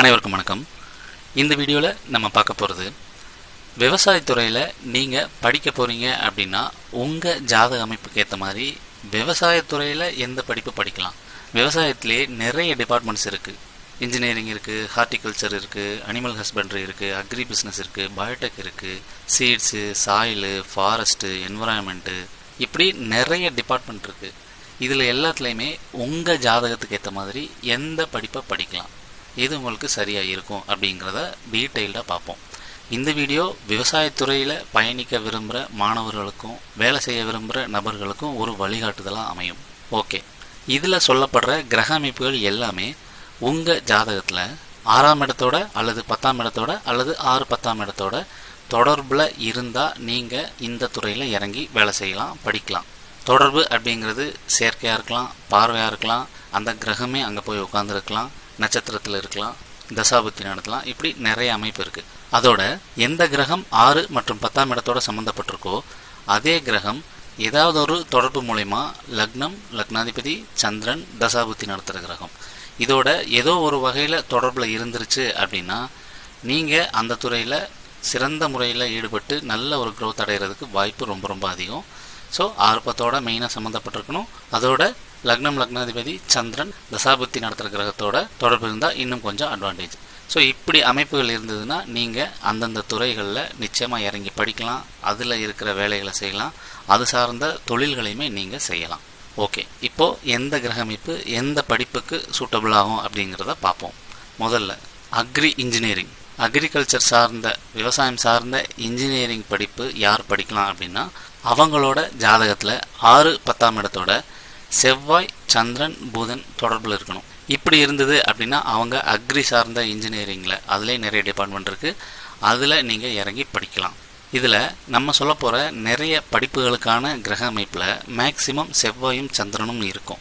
அனைவருக்கும் வணக்கம். இந்த வீடியோவில் நம்ம பார்க்க போகிறது விவசாயத்துறையில் நீங்கள் படிக்க போகிறீங்க அப்படின்னா உங்கள் ஜாதக அமைப்புக்கு ஏற்ற மாதிரி விவசாயத்துறையில் எந்த படிப்பு படிக்கலாம்? விவசாயத்துலேயே நிறைய டிபார்ட்மெண்ட்ஸ் இருக்குது இன்ஜினியரிங் இருக்குது ஹார்டிகல்ச்சர் இருக்குது அனிமல் ஹஸ்பண்ட்ரி இருக்குது அக்ரி பிஸ்னஸ் இருக்குது பயோடெக் இருக்குது சீட்ஸு சாயிலு ஃபாரஸ்ட்டு என்வரான்மெண்ட்டு இப்படி நிறைய டிபார்ட்மெண்ட் இருக்குது இதில் எல்லாத்துலேயுமே உங்கள் ஜாதகத்துக்கு ஏற்ற மாதிரி எந்த படிப்பை படிக்கலாம்? எது உங்களுக்கு சரியாக இருக்கும் அப்படிங்கிறத டீட்டெயில்டாக பார்ப்போம். இந்த வீடியோ விவசாயத்துறையில் பயணிக்க விரும்புகிற மாணவர்களுக்கும் வேலை செய்ய விரும்புகிற நபர்களுக்கும் ஒரு வழிகாட்டுதலாக அமையும். ஓகே இதில் சொல்லப்படுற கிரக அமைப்புகள் எல்லாமே உங்கள் ஜாதகத்தில் ஆறாம் இடத்தோட அல்லது பத்தாம் இடத்தோட அல்லது ஆறு பத்தாம் இடத்தோட தொடர்பில் இருந்தால் நீங்கள் இந்த துறையில் இறங்கி வேலை செய்யலாம் படிக்கலாம். தொடர்பு அப்படிங்கிறது செயற்கையாக இருக்கலாம் பார்வையாக இருக்கலாம் அந்த கிரகமே அங்கே போய் உட்காந்துருக்கலாம் நட்சத்திரத்தில் இருக்கலாம் தசாபுத்தி நடத்தலாம் இப்படி நிறைய அமைப்பு இருக்குது அதோட எந்த கிரகம் ஆறு மற்றும் பத்தாம் இடத்தோட சம்மந்தப்பட்டிருக்கோ அதே கிரகம் ஏதாவது ஒரு தொடர்பு மூலயமா லக்னம் லக்னாதிபதி சந்திரன் தசாபுத்தி நடத்துகிற கிரகம். இதோட ஏதோ ஒரு வகையில் தொடர்பில் இருந்துருச்சு அப்படின்னா நீங்கள் அந்த துறையில் சிறந்த முறையில் ஈடுபட்டு நல்ல ஒரு க்ரோத் அடைகிறதுக்கு வாய்ப்பு ரொம்ப ரொம்ப அதிகம். ஸோ ஆர்ப்பத்தோட மெயினாக சம்மந்தப்பட்டிருக்கணும் அதோட லக்னம் லக்னாதிபதி சந்திரன் தசாபுத்தி நடத்துகிற கிரகத்தோட தொடர்பு இருந்தால் இன்னும் கொஞ்சம் அட்வான்டேஜ் ஸோ இப்படி அமைப்புகள் இருந்ததுன்னா நீங்கள் அந்தந்த துறைகளில் நிச்சயமாக இறங்கி படிக்கலாம். அதில் இருக்கிற வேலைகளை செய்யலாம். அது சார்ந்த தொழில்களையுமே நீங்கள் செய்யலாம். ஓகே இப்போது எந்த கிரக அமைப்பு எந்த படிப்புக்கு சூட்டபிள் ஆகும் அப்படிங்கிறத பார்ப்போம். முதல்ல அக்ரி இன்ஜினியரிங் அக்ரிகல்ச்சர் சார்ந்த விவசாயம் சார்ந்த இன்ஜினியரிங் படிப்பு யார் படிக்கலாம் அப்படின்னா அவங்களோட ஜாதகத்தில் ஆறு பத்தாம் இடத்தோட செவ்வாய் சந்திரன் புதன் தொடர்பில் இருக்கணும். இப்படி இருந்தது அப்படின்னா அவங்க அக்ரி சார்ந்த இன்ஜினியரிங்கில் அதிலே நிறைய டிபார்ட்மெண்ட் இருக்குது அதில் நீங்கள் இறங்கி படிக்கலாம். இதில் நம்ம சொல்ல போகிற நிறைய படிப்புகளுக்கான கிரக அமைப்பில் மேக்சிமம் செவ்வாயும் சந்திரனும் இருக்கும்.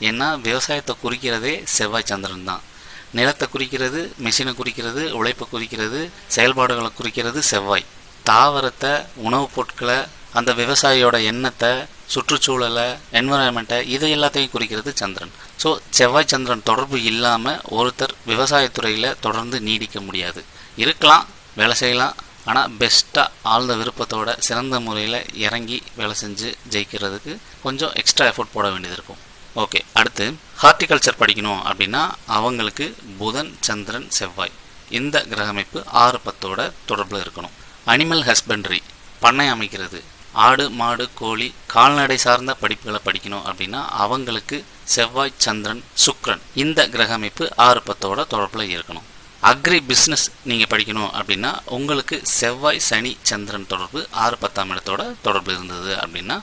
ஏன்னா விவசாயத்தை குறிக்கிறதே செவ்வாய் சந்திரன் தான். நிலத்தை குறிக்கிறது மிஷினை குறிக்கிறது உழைப்பை குறிக்கிறது செயல்பாடுகளை குறிக்கிறது செவ்வாய். தாவரத்தை உணவுப் பொருட்களை அந்த விவசாயியோட எண்ணத்தை சுற்றுச்சூழலை என்வரான்மெண்ட்டை இது எல்லாத்தையும் குறிக்கிறது சந்திரன். ஸோ செவ்வாய் சந்திரன் தொடர்பு இல்லாமல் ஒருத்தர் விவசாயத்துறையில் தொடர்ந்து நீடிக்க முடியாது. இருக்கலாம் வேலை செய்யலாம் ஆனால் பெஸ்ட்டாக ஆழ்ந்த விருப்பத்தோட சிறந்த முறையில் இறங்கி வேலை செஞ்சு ஜெயிக்கிறதுக்கு கொஞ்சம் எக்ஸ்ட்ரா எஃபோர்ட் போட வேண்டியது இருக்கும். ஓகே அடுத்து ஹார்டிகல்ச்சர் படிக்கணும் அப்படின்னா அவங்களுக்கு புதன் சந்திரன் செவ்வாய். இந்த கிரக அமைப்பு ஆறு பத்தோட தொடர்பில் இருக்கணும். அனிமல் ஹஸ்பண்ட்ரி பண்ணை அமைக்கிறது. ஆடு மாடு கோழி கால்நடை சார்ந்த படிப்புகளை படிக்கணும் அப்படின்னா அவங்களுக்கு செவ்வாய் சந்திரன் சுக்ரன் இந்த கிரக அமைப்பு ஆறு பத்தோட தொடர்பில் இருக்கணும். அக்ரி பிஸ்னஸ் நீங்கள் படிக்கணும் அப்படின்னா உங்களுக்கு செவ்வாய் சனி சந்திரன் தொடர்பு ஆறு பத்தாம் இடத்தோட தொடர்பு இருந்தது அப்படின்னா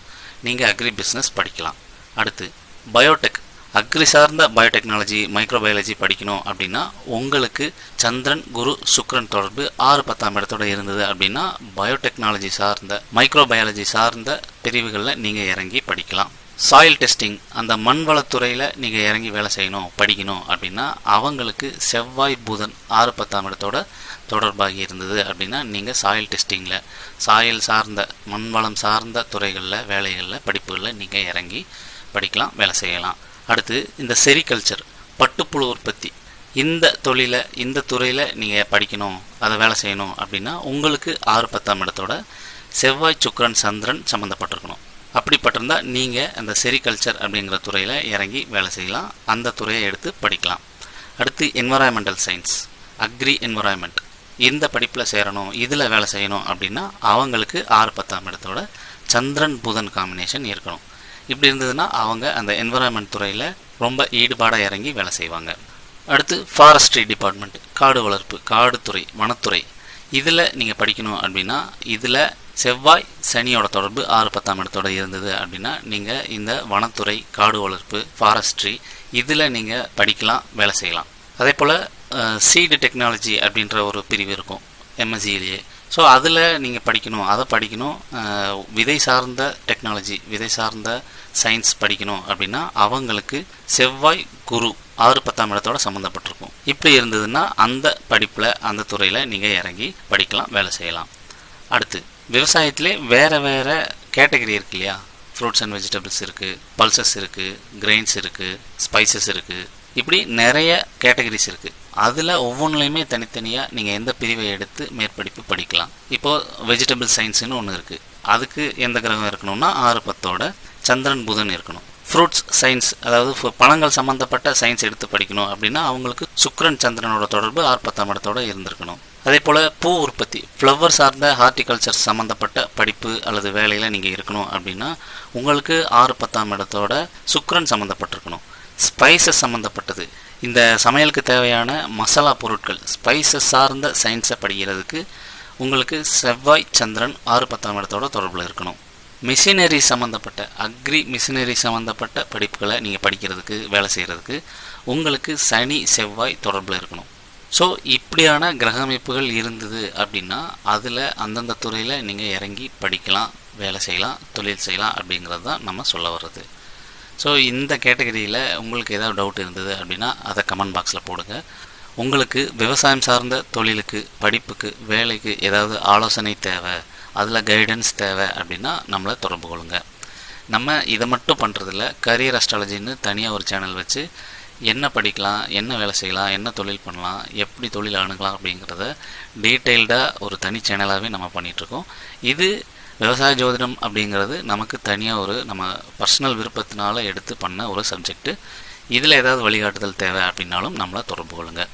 நீங்கள் அக்ரி பிஸ்னஸ் படிக்கலாம். அடுத்து பயோடெக் அக்ரி சார்ந்த பயோடெக்னாலஜி மைக்ரோபயாலஜி படிக்கணும் அப்படின்னா உங்களுக்கு சந்திரன் குரு சுக்ரன் தொடர்பு ஆறு பத்தாம் இடத்தோட இருந்தது அப்படின்னா பயோடெக்னாலஜி சார்ந்த மைக்ரோபயாலஜி சார்ந்த பிரிவுகளில் நீங்கள் இறங்கி படிக்கலாம். சாயில் டெஸ்டிங் அந்த மண் வளத்துறையில் நீங்கள் இறங்கி வேலை செய்யணும் படிக்கணும் அப்படின்னா அவங்களுக்கு செவ்வாய் புதன் ஆறு பத்தாம் இடத்தோட தொடர்பாகி இருந்தது அப்படின்னா நீங்கள் சாயில் டெஸ்டிங்கில் சாயில் சார்ந்த மண் வளம் சார்ந்த துறைகளில் வேலைகளில் படிப்புகளில் நீங்கள் இறங்கி படிக்கலாம் வேலை செய்யலாம். அடுத்து இந்த செரிகல்ச்சர் பட்டுப்புழு உற்பத்தி. இந்த தொழிலை இந்த துறையில் நீங்கள் படிக்கணும் அதை வேலை செய்யணும் அப்படின்னா உங்களுக்கு ஆறு பத்தாம் இடத்தோட செவ்வாய் சுக்கரன் சந்திரன் சம்மந்தப்பட்டிருக்கணும் அப்படிப்பட்டிருந்தால் நீங்கள் அந்த செரிகல்ச்சர் அப்படிங்கிற துறையில் இறங்கி வேலை செய்யலாம். அந்த துறையை எடுத்து படிக்கலாம். அடுத்து என்வரான்மெண்டல் சயின்ஸ் அக்ரி என்வரான்மெண்ட் இந்த படிப்பில் சேரணும் இதில் வேலை செய்யணும் அப்படின்னா அவங்களுக்கு ஆறு பத்தாம் இடத்தோட சந்திரன் புதன் காம்பினேஷன் இருக்கணும். இப்படி இருந்ததுன்னா அவங்க அந்த என்வரான்மெண்ட் துறையில் ரொம்ப ஈடுபாடாக இறங்கி வேலை செய்வாங்க. அடுத்து ஃபாரஸ்ட்ரி டிபார்ட்மெண்ட் காடு வளர்ப்பு காடுத்துறை வனத்துறை. இதில் நீங்கள் படிக்கணும் அப்படின்னா இதில் செவ்வாய் சனியோட தொடர்பு ஆறு பத்தாம் இடத்தோட இருந்தது அப்படின்னா நீங்கள் இந்த வனத்துறை காடு வளர்ப்பு ஃபாரஸ்ட்ரி இதில் நீங்கள் படிக்கலாம் வேலை செய்யலாம். அதே போல் சீடு டெக்னாலஜி அப்படின்ற ஒரு பிரிவு இருக்கும். எம்எஸ்சியிலேயே ஸோ அதில் நீங்கள் படிக்கணும் அதை படிக்கணும். விதை சார்ந்த டெக்னாலஜி விதை சார்ந்த சயின்ஸ் படிக்கணும் அப்படின்னா அவங்களுக்கு செவ்வாய் குரு ஆறு பத்தாம் இடத்தோட சம்மந்தப்பட்டிருக்கும் இப்படி இருந்ததுன்னா அந்த படிப்பில் அந்த துறையில் நீங்கள் இறங்கி படிக்கலாம் வேலை செய்யலாம். அடுத்து விவசாயத்திலே வேறு வேறு கேட்டகரி இருக்கு இல்லையா? ஃப்ரூட்ஸ் அண்ட் வெஜிடபிள்ஸ் இருக்குது பல்சஸ் இருக்குது கிரெயின்ஸ் இருக்குது ஸ்பைசஸ் இருக்குது இப்படி நிறைய கேட்டகரிஸ் இருக்குது அதில் ஒவ்வொன்றுலையுமே தனித்தனியாக நீங்கள் எந்த பிரிவை எடுத்து மேற்படிப்பு படிக்கலாம். இப்போது வெஜிடபிள் சயின்ஸ்னு ஒன்று இருக்குது அதுக்கு எந்த கிரகம் இருக்கணும்னா ஆறு பத்தோட சந்திரன் புதன் இருக்கணும். ஃப்ரூட்ஸ் சயின்ஸ் அதாவது ஃபு- பழங்கள் சம்மந்தப்பட்ட சயின்ஸ் எடுத்து படிக்கணும் அப்படின்னா அவங்களுக்கு சுக்ரன் சந்திரனோட தொடர்பு ஆறு பத்தாம் இடத்தோட இருந்திருக்கணும். அதே போல் பூ உற்பத்தி ஃப்ளவர் சார்ந்த ஹார்டிகல்ச்சர் சம்மந்தப்பட்ட படிப்பு அல்லது வேலையில் நீங்கள் இருக்கணும் அப்படின்னா உங்களுக்கு ஆறு பத்தாம் இடத்தோட சுக்ரன் சம்மந்தப்பட்டிருக்கணும் ஸ்பைசஸ் சம்மந்தப்பட்டது இந்த சமையலுக்கு தேவையான மசாலா பொருட்கள் ஸ்பைசஸ் சார்ந்த சயின்ஸை படிக்கிறதுக்கு உங்களுக்கு செவ்வாய் சந்திரன் ஆறு பத்தாம் இடத்தோட தொடர்பில் இருக்கணும். மிஷினரி சம்மந்தப்பட்ட அக்ரி மிஷினரி சம்மந்தப்பட்ட படிப்புகளை நீங்கள் படிக்கிறதுக்கு வேலை செய்கிறதுக்கு உங்களுக்கு சனி செவ்வாய் தொடர்பில் இருக்கணும். ஸோ இப்படியான கிரக அமைப்புகள் இருந்தது அப்படின்னா அதில் அந்தந்த துறையில் நீங்கள் இறங்கி படிக்கலாம் வேலை செய்யலாம் தொழில் செய்யலாம் அப்படிங்கிறது தான் நம்ம சொல்ல வர்றது. ஸோ இந்த கேட்டகரியில் உங்களுக்கு ஏதாவது டவுட் இருந்தது அப்படின்னா அதை கமெண்ட் பாக்ஸில் போடுங்க. உங்களுக்கு விவசாயம் சார்ந்த தொழிலுக்கு படிப்புக்கு வேலைக்கு ஏதாவது ஆலோசனை தேவை அதில் கைடன்ஸ் தேவை அப்படின்னா நம்மளை தொடர்பு கொள்ளுங்க. நம்ம இதை மட்டும் பண்ணுறதில்ல கரியர் அஸ்ட்ராலஜின்னு தனியாக ஒரு சேனல் வச்சு என்ன படிக்கலாம் என்ன வேலை செய்யலாம் என்ன தொழில் பண்ணலாம் எப்படி தொழில் அணுகலாம் அப்படிங்கிறத டீட்டெயில்டாக ஒரு தனி சேனலாகவே நம்ம பண்ணிகிட்ருக்கோம் இது விவசாய ஜோதிடம் அப்படிங்கிறது நமக்கு தனியாக ஒரு நம்ம பர்சனல் விருப்பத்தினால எடுத்து பண்ண ஒரு சப்ஜெக்ட்டு இதில் ஏதாவது வழிகாட்டுதல் தேவை அப்படின்னாலும் நம்மளை தொடர்பு கொள்ளுங்கள்